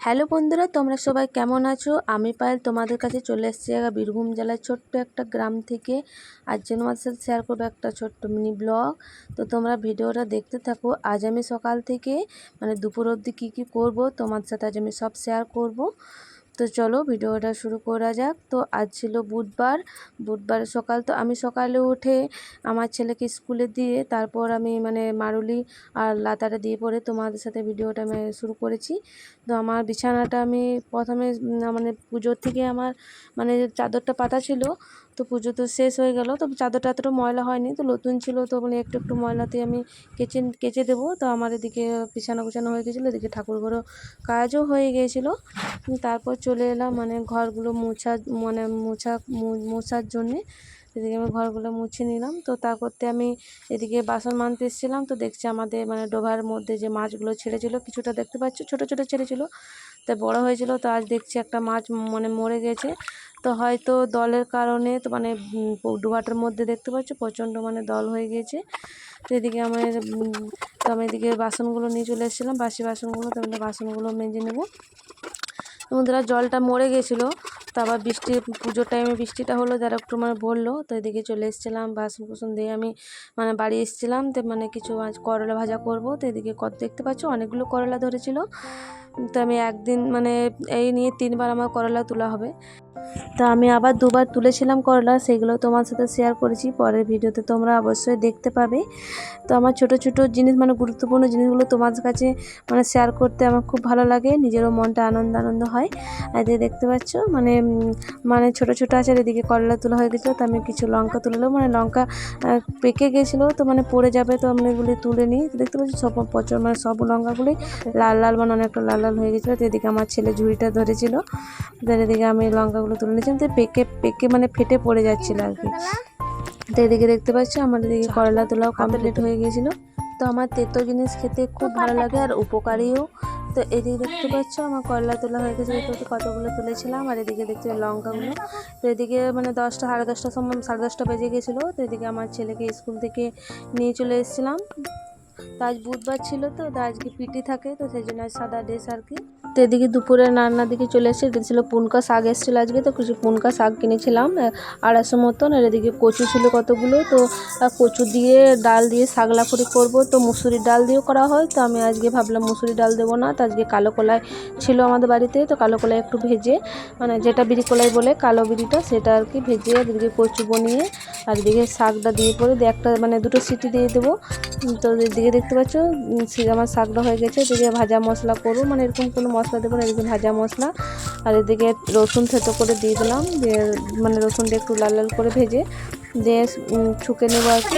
Hello বন্ধুরা, তোমরা সবাই কেমন আছো? আমি পায়েল, তোমাদের কাছে চলে এসেছি বীরভূম জেলার ছোট্ট একটা গ্রাম থেকে। আজ তোমাদের সাথে শেয়ার করব একটা ছোট্ট মিনি ব্লগ তো তোমরা ভিডিওটা দেখতে থাকো। আজ আমি সকাল থেকে মানে দুপুর অবধি কী কী করব, তোমাদের সাথে আজ আমি সব শেয়ার করব। তো চলো ভিডিওটা শুরু করা যাক। তো আজ ছিল বুধবার। বুধবার সকাল তো আমি সকালে উঠে আমার ছেলেকে স্কুলে দিয়ে তারপর আমি মানে মারুলি আর লাতাটা দিয়ে পরে তোমাদের সাথে ভিডিওটা আমি শুরু করেছি। তো আমার বিছানাটা আমি প্রথমে মানে পুজোর থেকে আমার মানে চাদরটা পাতা ছিল। তো পুজো তো শেষ হয়ে গেল। তো চাদরটা এতটা ময়লা হয়নি। তো নতুন ছিল, তো মানে একটু একটু ময়লাতে আমি কেচে কেচে দেবো। তো আমার এদিকে বিছানা গুছানো হয়ে গেছিল, এদিকে ঠাকুর ঘরও কাজও হয়ে গিয়েছিল তারপর চলে এলাম মানে ঘরগুলো মোছা মানে মোছা মোছার জন্যে। এদিকে আমি ঘরগুলো মুছে নিলাম। তো তা করতে আমি এদিকে বাসন মানতে এসেছিলাম। তো দেখছি আমাদের মানে ডোভার মধ্যে যে মাছগুলো ছেড়েছিল, কিছুটা দেখতে পাচ্ছ, ছোট ছোট ছেড়েছিল। তো বড় হয়েছিল, তো আজ দেখছি একটা মাছ মানে মরে গেছে। তো হয়তো দলের কারণে তো মানে ডোবাটার মধ্যে দেখতে পাচ্ছ প্রচণ্ড মানে দল হয়ে গিয়েছে তো এদিকে আমার তো আমি এদিকে বাসনগুলো নিয়ে চলে এসেছিলাম, বাসি বাসনগুলো, তো বাসনগুলো মেজে নেব। বন্ধুরা, জলটা মরে গেছিল। তো আবার বৃষ্টি, পুজোর টাইমে বৃষ্টিটা হলো, যারা একটু মানে বলল, তো এদিকে চলে এসেছিলাম বাসন কুসন দিয়ে আমি মানে বাড়ি এসেছিলাম, তো মানে কিছু আজ করলা ভাজা করব, তো এদিকে কত দেখতে পাচ্ছ অনেকগুলো করলা ধরেছিল। তো আমি একদিন মানে এই নিয়ে তিনবার আমার করলা তোলা হবে। তো আমি আবার দুবার তুলেছিলাম করলা, সেগুলো তোমার সাথে শেয়ার করেছি, পরের ভিডিওতে তোমরা অবশ্যই দেখতে পাবে। তো আমার ছোট ছোট জিনিস মানে গুরুত্বপূর্ণ জিনিসগুলো তোমার কাছে মানে শেয়ার করতে আমার খুব ভালো লাগে, নিজেরও মনটা আনন্দ আনন্দ হয়। আর এদিকে দেখতে পাচ্ছ মানে মানে ছোট ছোট আছে, এদিকে করলা তোলা হয়ে গেছিল, তো আমি কিছু লঙ্কা তুলে মানে লঙ্কা পেকে গেছিল, তো মানে পড়ে যাবে, তো আমি এগুলি তুলে নিই। দেখতে পাচ্ছি, সব প্রচুর মানে সব লঙ্কাগুলি লাল লাল মানে অনেকটা লাল লাল হয়ে গেছিল, তো এদিকে আমার ছেলে ঝুড়িটা ধরেছিল এদিকে আমি লঙ্কাগুলো তুলে নিয়েছিলাম তো পেকে পেকে মানে ফেটে পড়ে যাচ্ছিল আর কি। তো এদিকে দেখতে পাচ্ছ আমার এদিকে করলা তোলাও কমপ্লিট হয়ে গিয়েছিল। তো আমার তেতো জিনিস খেতে খুব ভালো লাগে আর উপকারীও। তো এদিকে দেখতে পাচ্ছ আমার করলা তোলা হয়ে গেছে দেখতে কতগুলো তুলেছিলাম আর এদিকে দেখতে লঙ্কাগুলো। তো এদিকে মানে দশটা সাড়ে দশটার সময় সাড়ে দশটা বেজে গেছিল তো এদিকে আমার ছেলেকে স্কুল থেকে নিয়ে চলে এসেছিলাম। তো আজ বুধবার ছিল তো আজকে পিটি থাকে তো সেই জন্য সাদা ড্রেস আর কি। তো এদিকে দুপুরে রান্নার দিকে চলে এসে এটা ছিল পুনকা শাক এসেছিল আজকে, তো কিছু পুনকা শাক কিনেছিলাম আড়াইশো মতন আর এদিকে কচু ছিল কতগুলো, তো কচু দিয়ে ডাল দিয়ে শাকলা করে করব, তো মুসুরির ডাল দিয়েও করা হয়, তো আমি আজকে ভাবলাম মুসুরি ডাল দেবো না, তো আজকে কালো কলাই ছিল আমাদের বাড়িতে, তো কালো কলাই একটু ভেজে মানে যেটা বিড়ি কলাই বলে কালো বিড়িটা, সেটা আর কি ভেজে এদিকে কচু বনিয়ে, আর এদিকে শাকটা দিয়ে পরে একটা মানে দুটো সিটি দিয়ে দেবো, তো এদিকে দেখতে পাচ্ছ আমার শাকটা হয়ে গেছে, এদিকে ভাজা মশলা করব মানে এরকম কোনো মশলা দেবো এদিকে ভাজা মশলা। আর এদিকে রসুন থেতো করে দিয়ে দিলাম, দিয়ে মানে রসুনটা একটু লাল লাল করে ভেজে, দিয়ে ছুঁকে নেব আর কি।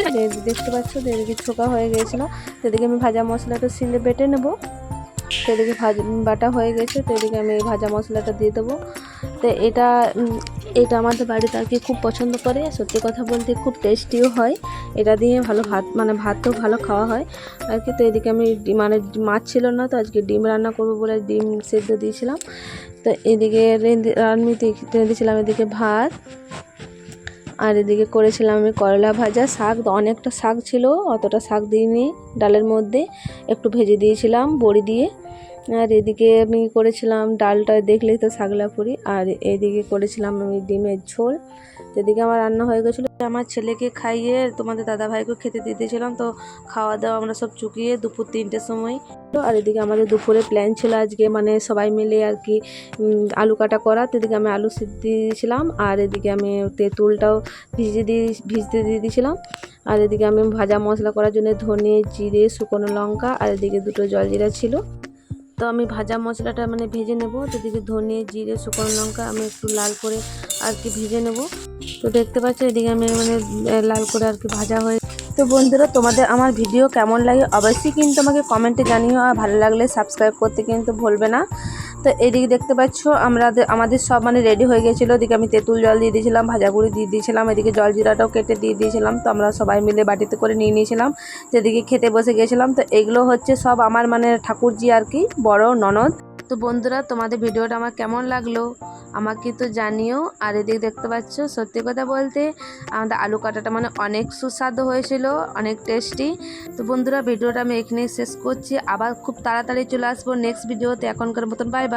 দেখতে পাচ্ছ এদিকে ছোকা হয়ে গিয়েছিল। সেদিকে আমি ভাজা মশলাটা সিলে বেটে নেব। সেদিকে ভাজা বাটা হয়ে গেছে, তো এদিকে আমি ভাজা মশলাটা দিয়ে দেবো। তো এটা এটা আমাদের বাড়িতে আর কি খুব পছন্দ করে সত্যি কথা বলতে খুব টেস্টিও হয়। এটা দিয়ে ভালো ভাত মানে ভাতও ভালো খাওয়া হয়। আর কি, তো এদিকে আমি মানে মাছ ছিল না, তো আজকে ডিম রান্না করব বলে ডিম সেদ্ধ দিয়েছিলাম। তো এদিকে রান্নি দিয়েছিলাম এদিকে ভাত। আর এদিকে করেছিলাম আমি করলা ভাজা শাক অনেকটা শাক ছিল, অতটা শাক দিইনি ডালের মধ্যে। একটু ভেজে দিয়েছিলাম বড়ি দিয়ে। আর এদিকে আমি করেছিলাম ডালটা দেখলেই তো শাকলা পুরি, আর এদিকে করেছিলাম আমি ডিমের ঝোল। এদিকে আমার রান্না হয়ে গেছিল, আমার ছেলেকে খাইয়ে তোমাদের দাদা ভাইকেও খেতে দিতেছিলাম তো খাওয়া দাওয়া আমরা সব চুকিয়ে দুপুর তিনটের সময়। আর এদিকে আমাদের দুপুরে প্ল্যান ছিল আজকে মানে সবাই মিলে আর কি আলু কাটা করা এদিকে আমি আলু সিদ্ধ দিয়েছিলাম, আর এদিকে আমি তেঁতুলটাও ভিজে দিয়ে, ভিজতে দিয়ে দিয়েছিলাম। আর এদিকে আমি ভাজা মশলা করার জন্য ধনে, জিরে, শুকনো লঙ্কা, আর এদিকে দুটো জলজিরা ছিল। তো আমি ভাজা মশলাটা মানে ভেজে নেব। তো এদিকে ধনে, জিরে, শুকনো লঙ্কা আমি একটু লাল করে আর কি ভেজে নেব। তো দেখতে পাচ্ছ, এদিকে আমি মানে লাল করে আর কি ভাজা হয়ে তো বন্ধুরা, তোমাদের আমার ভিডিও কেমন লাগে অবশ্যই কিন্তু আমাকে কমেন্টে জানিও। আর ভালো লাগলে সাবস্ক্রাইব করতে কিন্তু ভুলবে না। তো এদিকে দেখতে পাচ্ছ, আমরা আমাদের সব মানে রেডি হয়ে গেছিল। এদিকে আমি তেঁতুল জল দিয়ে দিয়েছিলাম ভাজাগুড়ি দিয়ে দিয়েছিলাম, এদিকে জলজিরাটাও কেটে দিয়ে দিয়েছিলাম। তো আমরা সবাই মিলে বাটিতে করে নিয়ে নিয়েছিলাম, যেদিকে খেতে বসে গেছিলাম। তো এগুলো হচ্ছে সব আমার মানে ঠাকুরজি আর কি, বড় ননদ। তো বন্ধুরা, তোমাদের ভিডিওটা আমার কেমন লাগল? আমাকে তো জানিও। আর এদিকে দেখতে পাচ্ছ, সত্যি কথা বলতে আমাদের আলু কাটাটা মানে অনেক সুস্বাদু হয়েছিল, অনেক টেস্টি তো বন্ধুরা, ভিডিওটা আমি এখানেই শেষ করছি। আবার খুব তাড়াতাড়ি চলে আসব নেক্সট ভিডিওতে এখনকার মতন বাই বাই